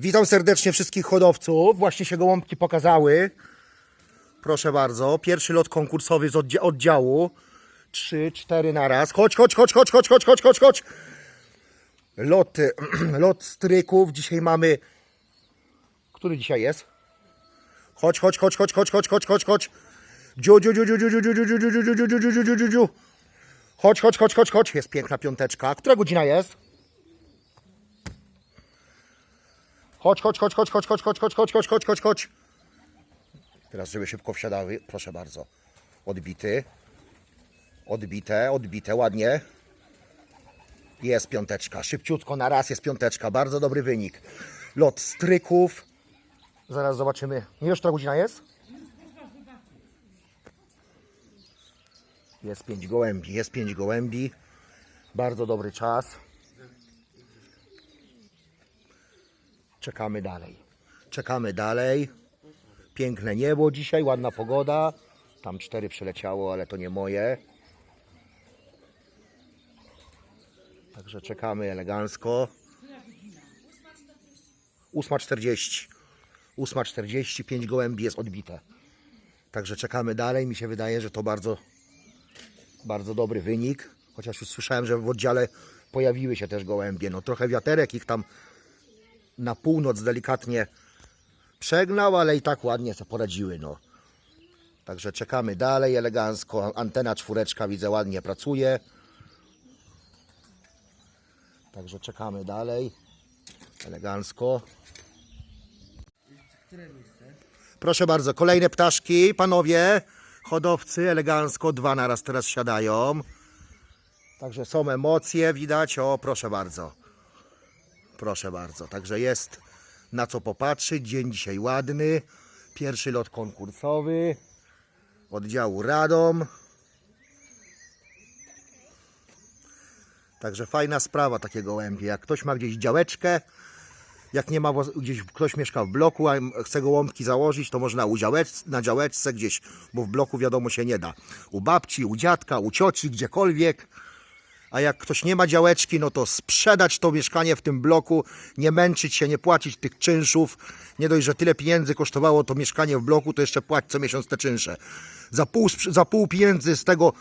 Witam serdecznie wszystkich hodowców. Właśnie się gołąbki pokazały. Proszę bardzo. Pierwszy lot konkursowy z oddzia- oddziału. Trzy, cztery na raz. Chodź, chodź, chodź, chodź, chodź, chodź, chodź, chodź, chodź. Lot, y, lot stryków. Dzisiaj mamy... Który dzisiaj jest? Chodź, chodź, chodź, chodź, chodź, chodź, chodź, chodź, chodź. Dziu, dziu, dziu, dziu, dziu, dziu, dziu, dziu, dziu, dziu, dziu, dziu, dziu. Chodź, chodź, chodź, chodź, chodź. Jest piękna piąteczka. Która godzina jest? Chodź, chodź, chodź, chodź, chodź, chodź, chodź, chodź, chodź, chodź, chodź, chodź, chodź. Teraz, żeby szybko wsiadały, proszę bardzo. Odbity. Odbite, odbite, ładnie. Jest piąteczka. Szybciutko na raz jest piąteczka. Bardzo dobry wynik. Lot stryków. Zaraz zobaczymy. Nie wiesz, która godzina jest? Jest pięć gołębi, jest pięć gołębi. Bardzo dobry czas. Czekamy dalej. Czekamy dalej. Piękne niebo dzisiaj, ładna pogoda. Tam cztery przyleciało, ale to nie moje. Także czekamy elegancko. 8.40. 8.40, 5 gołębi jest odbite. Także czekamy dalej. Mi się wydaje, że to bardzo, bardzo dobry wynik. Chociaż już słyszałem, że w oddziale pojawiły się też gołębie. No trochę wiaterek ich tam na północ delikatnie przegnał, ale i tak ładnie sobie poradziły. No. Także czekamy dalej elegancko. Antena czwóreczka widzę ładnie pracuje. Także czekamy dalej. Elegancko. Proszę bardzo, kolejne ptaszki, panowie, hodowcy, elegancko, dwa naraz teraz siadają. Także są emocje, widać, o proszę bardzo. Proszę bardzo, także jest na co popatrzeć, dzień dzisiaj ładny, pierwszy lot konkursowy, oddziału Radom. Także fajna sprawa takie gołębie. Jak ktoś ma gdzieś działeczkę, jak nie ma gdzieś ktoś mieszka w bloku, a chce gołąbki założyć, to można u działecz, na działeczce gdzieś, bo w bloku wiadomo się nie da. U babci, u dziadka, u cioci, gdziekolwiek. A jak ktoś nie ma działeczki, no to sprzedać to mieszkanie w tym bloku, nie męczyć się, nie płacić tych czynszów. Nie dość, że tyle pieniędzy kosztowało to mieszkanie w bloku, to jeszcze płać co miesiąc te czynsze. Za pół, za pół pieniędzy z tego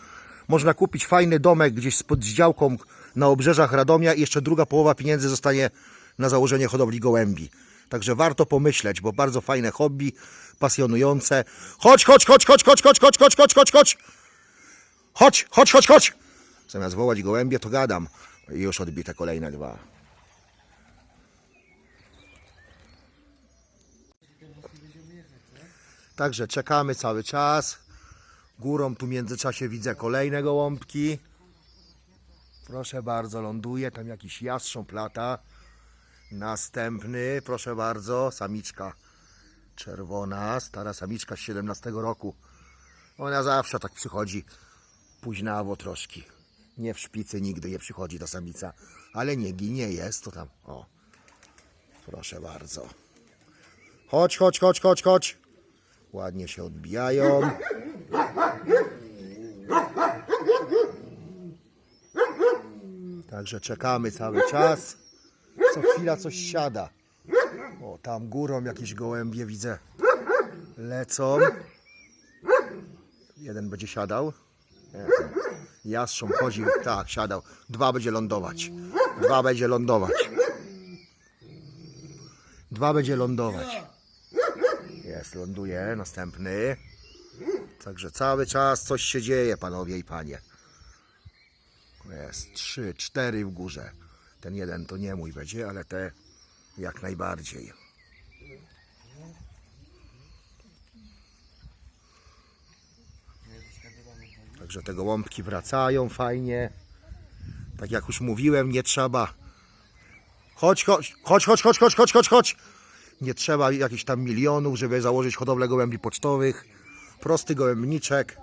można kupić fajny domek gdzieś z działką na obrzeżach Radomia i jeszcze druga połowa pieniędzy zostanie na założenie hodowli gołębi. Także warto pomyśleć, bo bardzo fajne hobby, pasjonujące. Chodź, chodź, chodź, chodź, chodź, chodź, chodź, chodź, chodź, chodź, chodź. Chodź, chodź, chodź, chodź. Zamiast wołać gołębie, to gadam. I już odbite kolejne dwa. Także czekamy cały czas. Górą tu w międzyczasie widzę kolejne gołąbki. Proszę bardzo, ląduje. Tam jakiś jastrząb lata. Następny, proszę bardzo, samiczka czerwona, stara samiczka z 17 roku. Ona zawsze tak przychodzi późnawo troszkę. Nie w szpicy nigdy nie przychodzi ta samica, ale nie ginie, jest to tam. O, proszę bardzo. Chodź, chodź, chodź, chodź, chodź. Ładnie się odbijają. Także czekamy cały czas. Co chwila coś siada. O, tam górą jakieś gołębie widzę. Lecą. Jeden będzie siadał. Jastrząb chodzi, tak, siadał. Dwa będzie lądować. Dwa będzie lądować. Dwa będzie lądować. Jest, ląduje. Następny. Także cały czas coś się dzieje, panowie i panie. Jest trzy, cztery w górze. Ten jeden to nie mój będzie, ale te jak najbardziej. Także te gołąbki wracają fajnie. Tak jak już mówiłem, nie trzeba. Chodź, chodź, chodź, chodź, chodź, chodź, chodź, chodź, chodź. Nie trzeba jakichś tam milionów, żeby założyć hodowlę gołębi pocztowych. Prosty gołębniczek.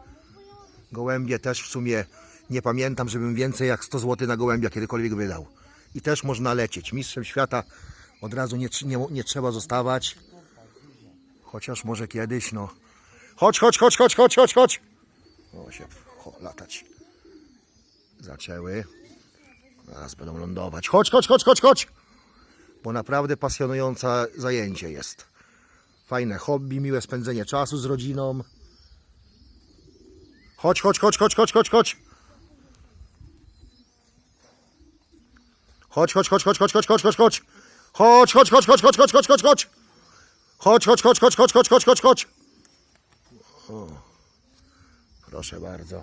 Gołębie też w sumie nie pamiętam, żebym więcej jak 100 zł na gołębia kiedykolwiek wydał. I też można lecieć. Mistrzem świata od razu nie, nie, nie trzeba zostawać. Chociaż może kiedyś, no. Chodź, chodź, chodź, chodź, chodź, chodź, chodź. O, się cho, latać. Zaczęły. Zaraz będą lądować. Chodź, chodź, chodź, chodź, chodź. bo naprawdę pasjonujące zajęcie jest. Fajne hobby, miłe spędzenie czasu z rodziną. Chodź, chodź, chodź, chodź, chodź, chodź, chodź. Chodź, chodź, chodź, chodź, chodź, chodź, chodź, chodź, chodź. Chodź, chodź, chodź, chodź, chodź, chodź, chodź, chodź, chodź. Chodź, chodź, chodź, chodź, chodź, chodź, chodź, chodź, chodź. Proszę bardzo.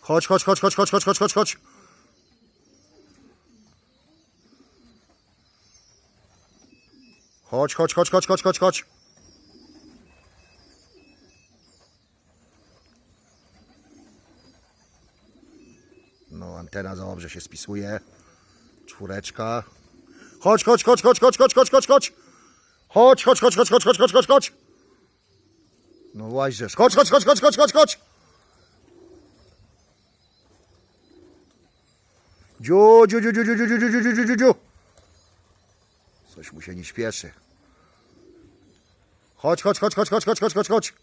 Chodź, chodź, chodź, chodź, chodź, chodź, chodź, chodź, chodź. Chodź, chodź, chodź, chodź, chodź, chodź, chodź. No, antena dobrze się spisuje. Czwóreczka. Chodź, chodź, chodź, chodź, chodź, chodź, chodź, chodź, chodź. Chodź, chodź, chodź, chodź, chodź, chodź, chodź, chodź, chodź. No łaźesz. Chodź, chodź, chodź, chodź, chodź, chodź, chodź. Dziu, dziu, dziu, dziu, dziu, dziu, dziu, dziu, dziu, dziu, dziu. Coś mu się nie śpieszy. Chodź, chodź, chodź, chodź, chodź, chodź, chodź, chodź, chodź.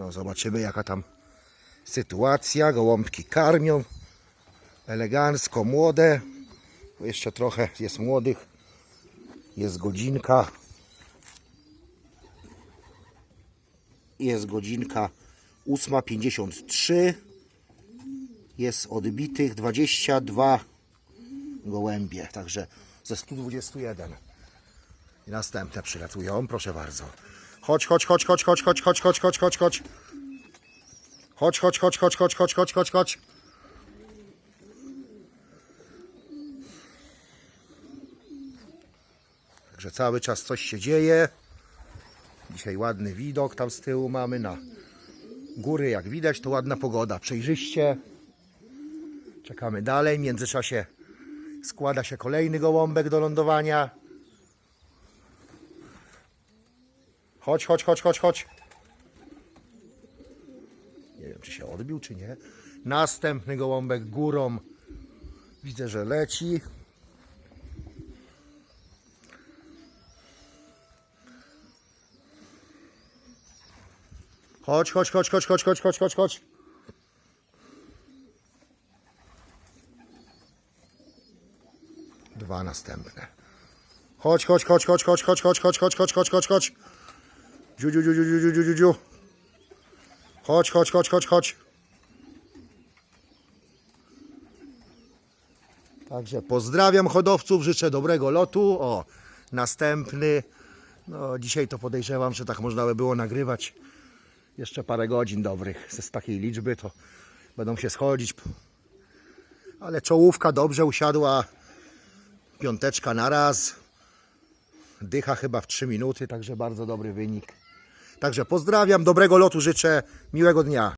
No, zobaczymy jaka tam sytuacja. Gołąbki karmią. Elegancko, młode. Jeszcze trochę jest młodych. Jest godzinka. Jest godzinka 8.53. Jest odbitych 22 gołębie. Także ze 121. I następne przylatują, proszę bardzo. Chodź, chodź, chodź, chodź, chodź, chodź, chodź, chodź, chodź, chodź, chodź. Chodź, chodź, chodź, chodź, chodź, chodź, chodź, chodź, chodź. Także cały czas coś się dzieje. Dzisiaj ładny widok tam z tyłu mamy na góry. Jak widać, to ładna pogoda. Przejrzyście. Czekamy dalej. W międzyczasie składa się kolejny gołąbek do lądowania. Chodź, chodź, chodź, chodź, chodź. Nie wiem, czy się odbił, czy nie. Następny gołąbek górą. Widzę, że leci. Chodź, chodź, chodź, chodź, chodź, chodź, chodź, chodź, chodź. Dwa następne. Chodź, chodź, chodź, chodź, chodź, chodź, chodź, chodź, chodź, chodź, chodź, chodź, chodź. Dziu, dziu, dziu, dziu, dziu, dziu, dziu. Chodź, chodź, chodź, chodź, chodź. Także pozdrawiam hodowców, życzę dobrego lotu. O, następny. No, dzisiaj to podejrzewam, że tak można by było nagrywać jeszcze parę godzin dobrych. Z takiej liczby to będą się schodzić. Ale czołówka dobrze usiadła. Piąteczka na raz. Dycha chyba w 3 minuty, także bardzo dobry wynik. Także pozdrawiam, dobrego lotu życzę, miłego dnia.